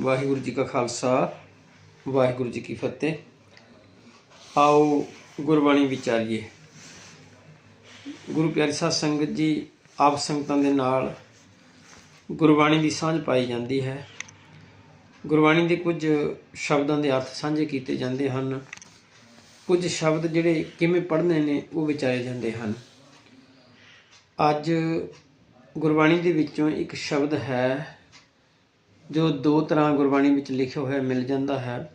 ਵਾਹਿਗੁਰੂ ਜੀ ਕਾ ਖਾਲਸਾ, ਵਾਹਿਗੁਰੂ ਜੀ ਕੀ ਫਤਿਹ। ਆਓ ਗੁਰਬਾਣੀ ਵਿਚਾਰੀਏ। ਗੁਰੂ ਪਿਆਰੀ ਸਾਧ ਸੰਗਤ ਜੀ, ਆਪ ਸੰਗਤਾਂ ਦੇ ਨਾਲ ਗੁਰਬਾਣੀ ਦੀ ਸਾਂਝ ਪਾਈ ਜਾਂਦੀ ਹੈ। ਗੁਰਬਾਣੀ ਦੇ ਕੁਝ ਸ਼ਬਦਾਂ ਦੇ ਅਰਥ ਸਾਂਝੇ ਕੀਤੇ ਜਾਂਦੇ ਹਨ। ਕੁਝ ਸ਼ਬਦ ਜਿਹੜੇ ਕਿਵੇਂ ਪੜ੍ਹਨੇ ਨੇ, ਉਹ ਵਿਚਾਰੇ ਜਾਂਦੇ ਹਨ। ਅੱਜ ਗੁਰਬਾਣੀ ਦੇ ਵਿੱਚੋਂ ਇੱਕ ਸ਼ਬਦ ਹੈ ਜੋ ਦੋ ਤਰ੍ਹਾਂ ਗੁਰਬਾਣੀ ਵਿੱਚ ਲਿਖਿਆ ਹੋਇਆ ਮਿਲ ਜਾਂਦਾ ਹੈ।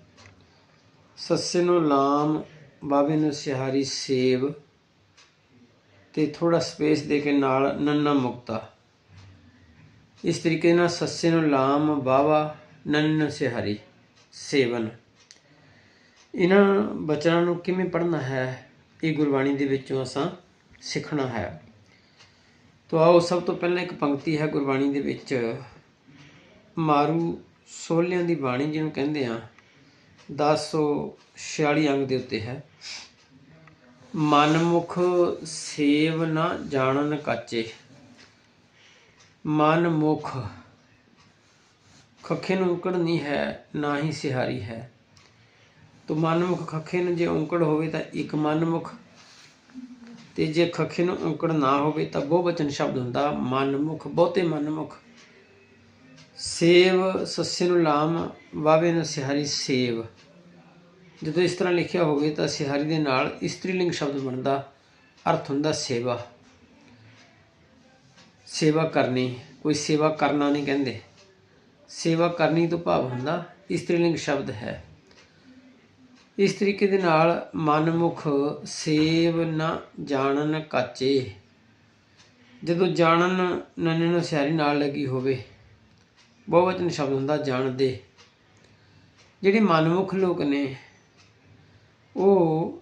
ਸੱਸੇ ਨੂੰ ਲਾਮ ਬਾਵੇ ਨੂੰ ਸਿਹਾਰੀ ਸੇਵ ਤੇ ਥੋੜਾ ਸਪੇਸ ਦੇ ਕੇ ਨਾਲ ਨੰਨਾ ਮੁਕਤਾ। ਇਸ ਤਰੀਕੇ ਨਾਲ ਸੱਸੇ ਨੂੰ ਲਾਮ, ਬਾਵਾ, ਨੰਨ ਸਿਹਾਰੀ ਸੇਵਨ। ਇਹਨਾਂ ਬਚਨਾਂ ਨੂੰ ਕਿਵੇਂ ਪੜ੍ਹਨਾ ਹੈ, ਇਹ ਗੁਰਬਾਣੀ ਦੇ ਵਿੱਚੋਂ ਅਸਾਂ ਸਿੱਖਣਾ ਹੈ। ਤੋ ਆਓ ਸਭ ਤੋਂ ਪਹਿਲਾਂ ਇੱਕ ਪੰਕਤੀ ਹੈ ਗੁਰਬਾਣੀ ਦੇ ਵਿੱਚ ਮਾਰੂ ਸੋਲਿਆਂ ਦੀ ਬਾਣੀ ਜਿਹਨੂੰ ਕਹਿੰਦੇ ਆ 1046 ਅੰਗ ਦੇ ਉੱਤੇ ਹੈ। ਮਨਮੁਖ ਸੇਵ ਨਾ ਜਾਣਨ ਕਾਚੇ। ਮਨਮੁਖ ਖੱਖੇ ਨੂੰ ਉਂਕੜ ਨਹੀਂ ਹੈ, ਨਾ ਹੀ ਸਿਹਾਰੀ ਹੈ। ਤੋ ਮਨਮੁਖ ਖੱਖੇ ਨੂੰ ਜੇ ਔਂਕੜ ਹੋਵੇ ਤਾਂ ਇੱਕ ਮਨਮੁਖ, ਤੇ ਜੇ ਖੱਖੇ ਨੂੰ ਉਂਕੜ ਨਾ ਹੋਵੇ ਤਾਂ ਬਹੁਵਚਨ ਸ਼ਬਦ ਹੁੰਦਾ। ਮਨਮੁਖ, ਬਹੁਤੇ ਮਨਮੁਖ ਸੇਵ ਸੱਸੇ ਨੂੰ ਲਾਮ ਵਾਵੇ ਨੂੰ ਸਿਹਾਰੀ ਸੇਵ। ਜਦੋਂ ਇਸ ਤਰ੍ਹਾਂ ਲਿਖਿਆ ਹੋਵੇ ਤਾਂ ਸਿਹਾਰੀ ਦੇ ਨਾਲ ਇਸਤਰੀਲਿੰਗ ਸ਼ਬਦ ਬਣਦਾ, ਅਰਥ ਹੁੰਦਾ ਸੇਵਾ। ਸੇਵਾ ਕਰਨੀ, ਕੋਈ ਸੇਵਾ ਕਰਨਾ ਨਹੀਂ ਕਹਿੰਦੇ। ਸੇਵਾ ਕਰਨੀ ਤੋਂ ਭਾਵ ਹੁੰਦਾ ਇਸਤਰੀਲਿੰਗ ਸ਼ਬਦ ਹੈ। ਇਸ ਤਰੀਕੇ ਦੇ ਨਾਲ ਮਨਮੁਖ ਸੇਵ ਨਾ ਜਾਣਨ ਕਾਚੇ। ਜਦੋਂ ਜਾਣਨ ਨੰਨੇ ਨੂੰ ਸਿਆਰੀ ਨਾਲ ਲੱਗੀ ਹੋਵੇ ਬਹੁਵਚਨ ਸ਼ਬਦ ਹੁੰਦਾ ਜਾਣਦੇ। ਜਿਹੜੇ ਮਨਮੁਖ ਲੋਕ ਨੇ, ਉਹ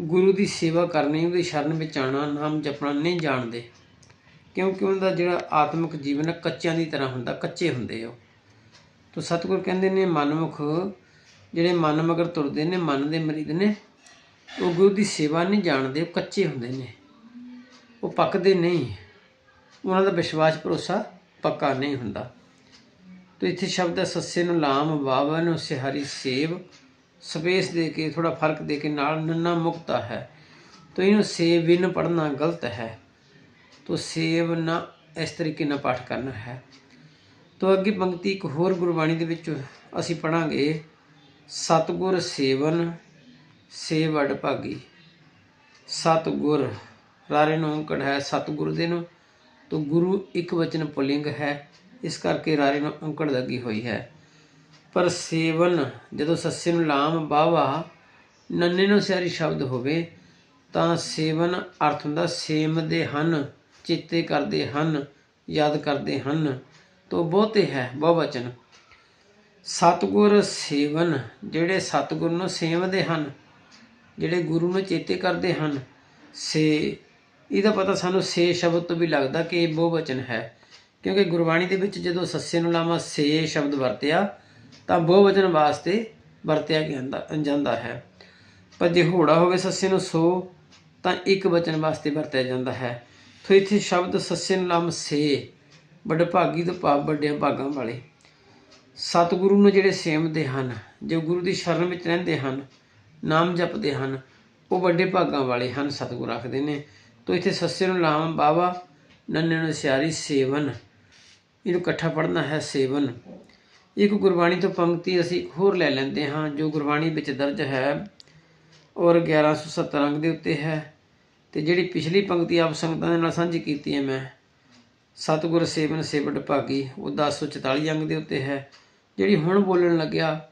ਗੁਰੂ ਦੀ ਸੇਵਾ ਕਰਨੀ, ਉਹਦੀ ਸ਼ਰਨ ਵਿੱਚ ਆਣਾ ਨਾਮ ਜਪਣਾ ਨਹੀਂ ਜਾਣਦੇ। ਕਿਉਂਕਿ ਉਹਨਾਂ ਦਾ ਜਿਹੜਾ ਆਤਮਿਕ ਜੀਵਨ ਹੈ, ਕੱਚਿਆਂ ਦੀ ਤਰ੍ਹਾਂ ਹੁੰਦਾ, ਕੱਚੇ ਹੁੰਦੇ ਉਹ। ਤੋ ਸਤਿਗੁਰ ਕਹਿੰਦੇ ਨੇ, ਮਨਮੁਖ ਜਿਹੜੇ ਮਨ ਮਗਰ ਤੁਰਦੇ ਨੇ, ਮਨ ਦੇ ਮਰੀਦ ਨੇ, ਉਹ ਗੁਰੂ ਦੀ ਸੇਵਾ ਨਹੀਂ ਜਾਣਦੇ, ਉਹ ਕੱਚੇ ਹੁੰਦੇ ਨੇ। ਉਹ ਪੱਕਦੇ ਨਹੀਂ। ਉਹਨਾਂ ਦਾ ਵਿਸ਼ਵਾਸ ਭਰੋਸਾ ਪੱਕਾ ਨਹੀਂ ਹੁੰਦਾ। ਤੋ ਇੱਥੇ ਸ਼ਬਦ ਹੈ, ਸੱਸੇ ਨੂੰ ਲਾਮ ਵਾਵਾ ਨੂੰ ਸਿਹਾਰੀ ਸੇਵ। ਸਪੇਸ ਦੇ ਕੇ ਥੋੜਾ ਫ਼ਰਕ ਦੇ ਕੇ ਨਾਲ ਨੰਨਾ ਮੁਕਤਾ ਹੈ। ਤੋ ਇਹਨੂੰ ਸੇਵ ਵਿਨ ਪੜਨਾ ਗਲਤ ਹੈ। ਤੋ ਸੇਵ ਨਾ ਇਸ ਤਰੀਕੇ ਨਾਲ ਪਾਠ ਕਰਨਾ ਹੈ। ਤੋ ਅੱਗੇ ਪੰਕਤੀ ਇੱਕ ਹੋਰ ਗੁਰਬਾਣੀ ਦੇ ਵਿੱਚ ਅਸੀਂ ਪੜਾਂਗੇ ਸਤਗੁਰ ਸੇਵਨ ਸੇਵੜ ਭਾਗੀ। ਸਤਗੁਰ, ਰਾਰੇ ਨੂੰ ਔਂਕੜ ਹੈ, ਸਤਗੁਰ ਦੇ ਨੂੰ। ਤੋ ਗੁਰੂ ਇੱਕ ਵਚਨ ਪੁਲਿੰਗ ਹੈ। ਇਸ ਕਰਕੇ ਰਾਰੇ ਨੂੰ ਔਂਕੜ ਲੱਗੀ ਹੋਈ ਹੈ। ਪਰ ਸੇਵਨ, ਜਦੋਂ ਸੱਸੇ ਨੂੰ ਲਾਮ ਬਾਵਾ, ਨੰਨੇ ਨੂੰ ਸਿਆਰੀ ਸ਼ਬਦ ਹੋਵੇ, ਤਾਂ ਸੇਵਨ ਅਰਥ ਹੁੰਦਾ ਸੇਮਦੇ ਹਨ, ਚੇਤੇ ਕਰਦੇ ਹਨ, ਯਾਦ ਕਰਦੇ ਹਨ। ਤੋ ਬਹੁਤੇ ਹੈ ਬਹੁਵਚਨ ਸਤਗੁਰ ਸੇਵਨ, ਜਿਹੜੇ ਸਤਗੁਰ ਨੂੰ ਸੇਵਦੇ ਹਨ, ਜਿਹੜੇ ਗੁਰੂ ਨੂੰ ਚੇਤੇ ਕਰਦੇ ਹਨ, ਸੇ, ਇਹਦਾ ਪਤਾ ਸਾਨੂੰ ਸੇ ਸ਼ਬਦ ਤੋਂ ਵੀ ਲੱਗਦਾ ਕਿ ਇਹ ਬਹੁਵਚਨ ਹੈ। ਕਿਉਂਕਿ ਗੁਰਬਾਣੀ ਦੇ ਵਿੱਚ ਜਦੋਂ ਸੱਸੇ ਨੂੰ ਲਾਮਾ ਸੇ ਸ਼ਬਦ ਵਰਤਿਆ, ਤਾਂ ਬਹੁਵਚਨ ਵਾਸਤੇ ਵਰਤਿਆ ਜਾਂਦਾ ਜਾਂਦਾ ਹੈ। ਪਰ ਜੇ ਹੋੜਾ ਹੋਵੇ ਸੱਸੇ ਨੂੰ ਸੋ, ਤਾਂ ਇੱਕ ਵਚਨ ਵਾਸਤੇ ਵਰਤਿਆ ਜਾਂਦਾ ਹੈ। ਫਿਰ ਇੱਥੇ ਸ਼ਬਦ ਸੱਸੇ ਨੂੰ ਲਾਮ ਸੇ, ਵੱਡ ਭਾਗੀ ਤੋਂ ਭਾਵ ਵੱਡਿਆਂ ਭਾਗਾਂ ਵਾਲੇ। ਸਤਿਗੁਰੂ ਨੂੰ ਜਿਹੜੇ ਸੇਵਦੇ ਹਨ, ਜੋ ਗੁਰੂ ਦੀ ਸ਼ਰਨ ਵਿੱਚ ਰਹਿੰਦੇ ਹਨ, ਨਾਮ ਜਪਦੇ ਹਨ, ਉਹ ਵੱਡੇ ਭਾਗਾਂ ਵਾਲੇ ਹਨ, ਸਤਿਗੁਰ ਆਖਦੇ ਨੇ। ਤੋ ਇੱਥੇ ਸੱਸੇ ਨੂੰ ਲਾਮ ਬਾਵਾ ਨੰਨੇ ਨੂੰ ਸਿਆਰੀ ਸੇਵਨ ਇਹਨੂੰ ਇਕੱਠਾ ਪੜ੍ਹਨਾ ਹੈ ਸੇਵਨ। ਇੱਕ ਗੁਰਬਾਣੀ ਤੋਂ ਪੰਕਤੀ ਅਸੀਂ ਇੱਕ ਹੋਰ ਲੈ ਲੈਂਦੇ ਹਾਂ, ਜੋ ਗੁਰਬਾਣੀ ਵਿੱਚ ਦਰਜ ਹੈ ਔਰ 1170 ਅੰਗ ਦੇ ਉੱਤੇ ਹੈ ਤੇ ਜਿਹੜੀ ਪਿਛਲੀ ਪੰਕਤੀ ਆਪ ਸੰਗਤਾਂ ਦੇ ਨਾਲ ਸਾਂਝੀ ਕੀਤੀ ਹੈ ਮੈਂ, ਸਤਿਗੁਰ ਸੇਵਨ ਸੇਵਟ ਭਾਗੀ ਉਹ 1044 ਅੰਗ ਦੇ ਉੱਤੇ ਹੈ। ਜਿਹੜੀ ਹੁਣ ਬੋਲਣ ਲੱਗਿਆ,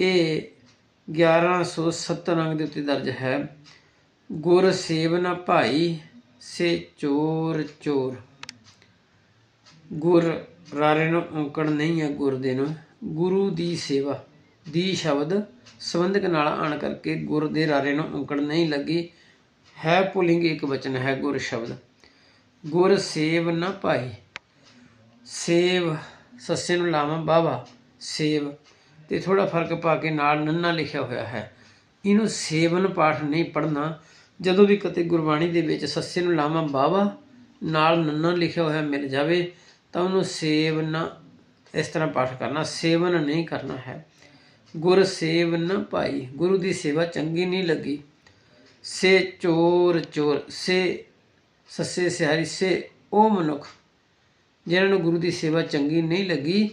ਇਹ 1170 ਅੰਗ ਦੇ ਉੱਤੇ ਦਰਜ ਹੈ। ਗੁਰ ਸੇਵਨ ਭਾਈ ਸੇ ਚੋਰ ਚੋਰ। ਗੁਰ ਰਾਰੇ ਨੂੰ ਔਂਕੜ ਨਹੀਂ ਹੈ ਗੁਰ ਦੇ ਨੂੰ। ਗੁਰੂ ਦੀ ਸੇਵਾ, ਦੀ ਸ਼ਬਦ ਸੰਬੰਧਕ ਨਾਲ ਆਣ ਕਰਕੇ ਗੁਰ ਦੇ ਰਾਰੇ ਨੂੰ ਔਂਕੜ ਨਹੀਂ ਲੱਗੀ। ਹੈ ਪੁਲਿੰਗ ਇੱਕ ਵਚਨ, ਹੈ ਗੁਰ ਸ਼ਬਦ। ਗੁਰ ਸੇਵ ਨਾ ਭਾਈ। ਸੇਵ ਸੱਸੇ ਨੂੰ ਲਾਵਾਂ ਬਾਵਾ। ਸੇਵ। ਤੇ ਥੋੜਾ ਫ਼ਰਕ ਪਾ ਕੇ ਨਾਲ ਨੰਨਾ ਲਿਖਿਆ ਹੋਇਆ ਹੈ। ਇਹਨੂੰ ਸੇਵਨ ਪਾਠ ਨਹੀਂ ਪੜਨਾ ਜਦੋਂ ਵੀ ਕਿਤੇ ਗੁਰਬਾਣੀ ਦੇ ਵਿੱਚ ਸੱਸੇ ਨੂੰ ਲਾਵਾਂ ਬਾਵਾ, ਨਾਲ ਨੰਨਾ ਲਿਖਿਆ ਹੋਇਆ ਮਿਲ ਜਾਵੇ ਤਾਂ ਉਹਨੂੰ ਸੇਵ ਨਾ, ਇਸ ਤਰ੍ਹਾਂ ਪਾਠ ਕਰਨਾ, ਸੇਵਨ ਨਹੀਂ ਕਰਨਾ ਹੈ। ਗੁਰ ਸੇਵ ਨ ਭਾਈ ਗੁਰੂ ਦੀ ਸੇਵਾ ਚੰਗੀ ਨਹੀਂ ਲੱਗੀ। ਸੇ ਚੋਰ ਚੋਰ, ਸੇ ਸੱਸੇ ਸਿਹਾਰੀ, ਸੇ ਉਹ ਮਨੁੱਖ ਜਿਹਨਾਂ ਨੂੰ ਗੁਰੂ ਦੀ ਸੇਵਾ ਚੰਗੀ ਨਹੀਂ ਲੱਗੀ,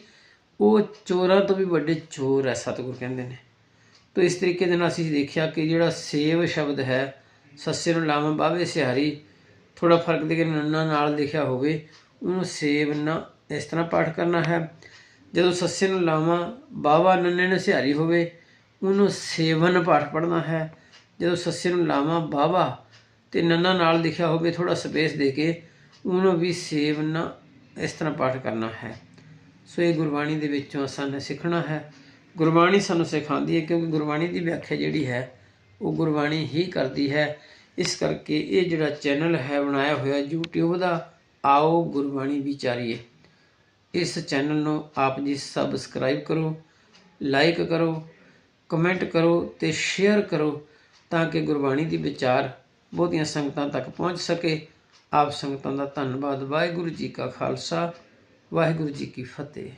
ਉਹ ਚੋਰਾਂ ਤੋਂ ਵੀ ਵੱਡੇ ਚੋਰ ਹੈ, ਸਤਿਗੁਰ ਕਹਿੰਦੇ ਨੇ। ਤੋ ਇਸ ਤਰੀਕੇ ਦੇ ਨਾਲ ਅਸੀਂ ਦੇਖਿਆ ਕਿ ਜਿਹੜਾ ਸੇਵ ਸ਼ਬਦ ਹੈ, ਸੱਸੇ ਨੂੰ ਲਾਵਾਂ ਬਾਵੇ ਸਿਹਾਰੀ ਥੋੜਾ ਫ਼ਰਕ ਦੇ ਕੇ ਨੰਨਾ ਨਾਲ ਲਿਖਿਆ ਹੋਵੇ ਉਹਨੂੰ ਸੇਵਨਾ ਇਸ ਤਰ੍ਹਾਂ ਪਾਠ ਕਰਨਾ ਹੈ। ਜਦੋਂ ਸੱਸੇ ਨੂੰ ਲਾਵਾਂ, ਬਾਵਾ ਨੰਨੇ ਨੂੰ ਸਿਹਾਰੀ ਹੋਵੇ, ਉਹਨੂੰ ਸੇਵਨ ਪਾਠ ਪੜ੍ਹਨਾ ਹੈ। ਜਦੋਂ ਸੱਸੇ ਨੂੰ ਲਾਵਾਂ ਬਾਵਾ ਤੇ ਨੰਨਾ ਨਾਲ ਲਿਖਿਆ ਹੋਵੇ ਥੋੜਾ ਸਪੇਸ ਦੇ ਕੇ, ਉਹਨੂੰ ਵੀ ਸੇਵਨਾ ਇਸ ਤਰ੍ਹਾਂ ਪਾਠ ਕਰਨਾ ਹੈ। ਸੋ ਇਹ ਗੁਰਬਾਣੀ ਦੇ ਵਿੱਚੋਂ ਸਾਨੂੰ ਸਿੱਖਣਾ ਹੈ। ਗੁਰਬਾਣੀ ਸਾਨੂੰ ਸਿਖਾਉਂਦੀ ਹੈ ਕਿਉਂਕਿ ਗੁਰਬਾਣੀ ਦੀ ਵਿਆਖਿਆ ਜਿਹੜੀ ਹੈ, ਉਹ ਗੁਰਬਾਣੀ ਹੀ ਕਰਦੀ ਹੈ। ਇਸ ਕਰਕੇ ਇਹ ਜਿਹੜਾ ਚੈਨਲ ਹੈ, ਬਣਾਇਆ ਹੋਇਆ YouTube ਦਾ ਆਓ ਗੁਰਬਾਣੀ ਵਿਚਾਰੀਏ ਇਸ ਚੈਨਲ ਨੂੰ ਆਪ ਜੀ ਸਬਸਕ੍ਰਾਈਬ ਕਰੋ ਲਾਈਕ ਕਰੋ ਕਮੈਂਟ ਕਰੋ ਤੇ ਸ਼ੇਅਰ ਕਰੋ ਤਾਂ ਕਿ ਗੁਰਬਾਣੀ ਦੀ ਵਿਚਾਰ ਬਹੁਤੀਆਂ ਸੰਗਤਾਂ ਤੱਕ ਪਹੁੰਚ ਸਕੇ। ਆਪ ਸੰਗਤਾਂ ਦਾ ਧੰਨਵਾਦ। ਵਾਹਿਗੁਰੂ ਜੀ ਕਾ ਖਾਲਸਾ, ਵਾਹਿਗੁਰੂ ਜੀ ਕੀ ਫਤਿਹ।